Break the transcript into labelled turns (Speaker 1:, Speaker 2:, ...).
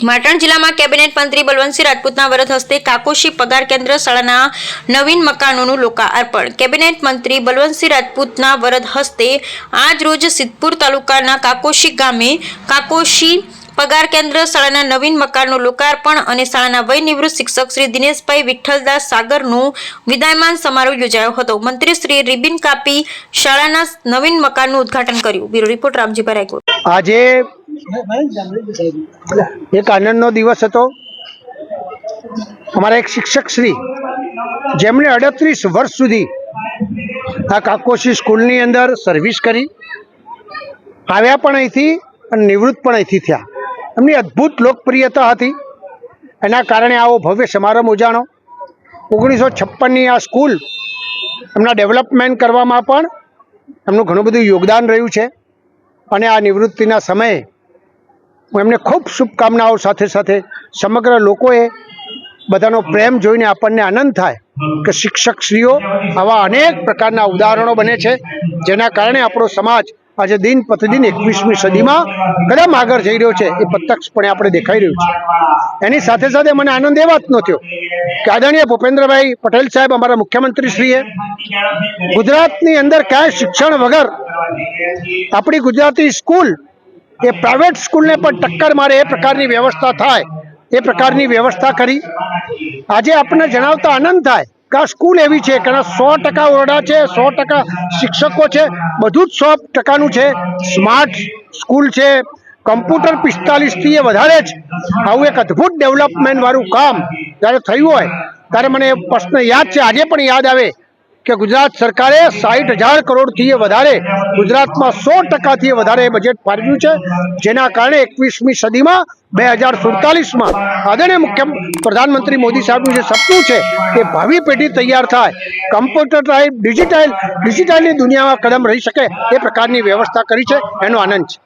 Speaker 1: પાટણ જિલ્લામાં કેબિનેટ મંત્રી બલવંતસિંહ રાજપૂતના વરદ હસ્તે કાકોશી પગાર કેન્દ્ર શાળાના નવીન મકાનોનું લોકાર્પણ. કેબિનેટ મંત્રી બલવંતસિંહ રાજપૂતના વરદ હસ્તે આજ રોજ સિદ્ધપુર તાલુકાના કાકોશી ગામે કાકોશી પગાર કેન્દ્ર શાળાના નવીન મકાનનું લોકાર્પણ અને શાળાના વય શિક્ષક શ્રી દિનેશભાઈ વિઠ્ઠલદાસ સાગરનું વિદાયમાન સમારોહ યોજાયો હતો. મંત્રી શ્રી રિબિન કાપી શાળાના નવીન મકાનનું ઉદ્ઘાટન કર્યું. બ્યુરો રિપોર્ટ, રામજીભાઈ રાયકોટ
Speaker 2: આજે એક આનંદનો દિવસ હતો. અમારા એક શિક્ષક શ્રી, જેમણે અડત્રીસ વર્ષ સુધી આ કાકોશી સ્કૂલની અંદર સર્વિસ કરી. આવ્યા પણ અહીંથી અને નિવૃત્ત પણ અહીંથી થયા. એમની અદ્ભુત લોકપ્રિયતા હતી. એના કારણે આવો ભવ્ય સમારંભ ઉજાણો. ઓગણીસો છપ્પનની આ સ્કૂલ એમના ડેવલપમેન્ટ કરવામાં પણ એમનું ઘણું બધું યોગદાન રહ્યું છે. અને આ નિવૃત્તિના સમયે હું એમને ખૂબ શુભકામનાઓ સાથે સાથે સમગ્ર લોકોએ બધાનો પ્રેમ જોઈને આપણને આનંદ થાય કે શિક્ષકશ્રીઓ આવા અનેક પ્રકારના ઉદાહરણો બને છે, જેના કારણે આપણો સમાજ આજે દિન પ્રતિદિન એકવીસમી સદીમાં કદમ આગળ જઈ રહ્યો છે એ પ્રત્યક્ષપણે આપણે દેખાઈ રહ્યું છે. એની સાથે સાથે મને આનંદ એ વાતનો થયો કે આદરણીય ભૂપેન્દ્રભાઈ પટેલ સાહેબ અમારા મુખ્યમંત્રીશ્રીએ ગુજરાતની અંદર ક્યાંય શિક્ષણ વગર આપણી ગુજરાતી સ્કૂલ એ પ્રાઇવેટ સ્કૂલને પણ ટક્કર મારે એ પ્રકારની વ્યવસ્થા થાય, એ પ્રકારની વ્યવસ્થા કરી. આજે આપણને જણાવતા આનંદ થાય આ સ્કૂલ એવી છે કે સો ટકા ઓરડા છે, સો ટકા શિક્ષકો છે, બધું જ સો ટકાનું છે. સ્માર્ટ સ્કૂલ છે. કમ્પ્યુટર પિસ્તાલીસથી એ વધારે જ. આવું એક અદ્ભુત ડેવલપમેન્ટવાળું કામ જ્યારે થયું હોય, ત્યારે મને એ પ્રશ્ન યાદ છે. આજે પણ યાદ આવે. કે ગુજરાત સરકારે સાઠ હજાર કરોડથી વધારે, ગુજરાતમાં સો ટકાથી વધારે બજેટ ફાળવ્યું છે, જેના કારણે એકવીસમી સદીમાં બે હજાર સુડતાલીસમાં આદરણીય મુખ્ય પ્રધાનમંત્રી મોદી સાહેબનું જે સપનું છે કે ભાવિ પેઢી તૈયાર થાય કમ્પ્યુટરાઇઝ ડિજિટાઇલ ડિજિટલની દુનિયામાં કદમ રહી શકે એ પ્રકારની વ્યવસ્થા કરી છે, એનો આનંદ છે.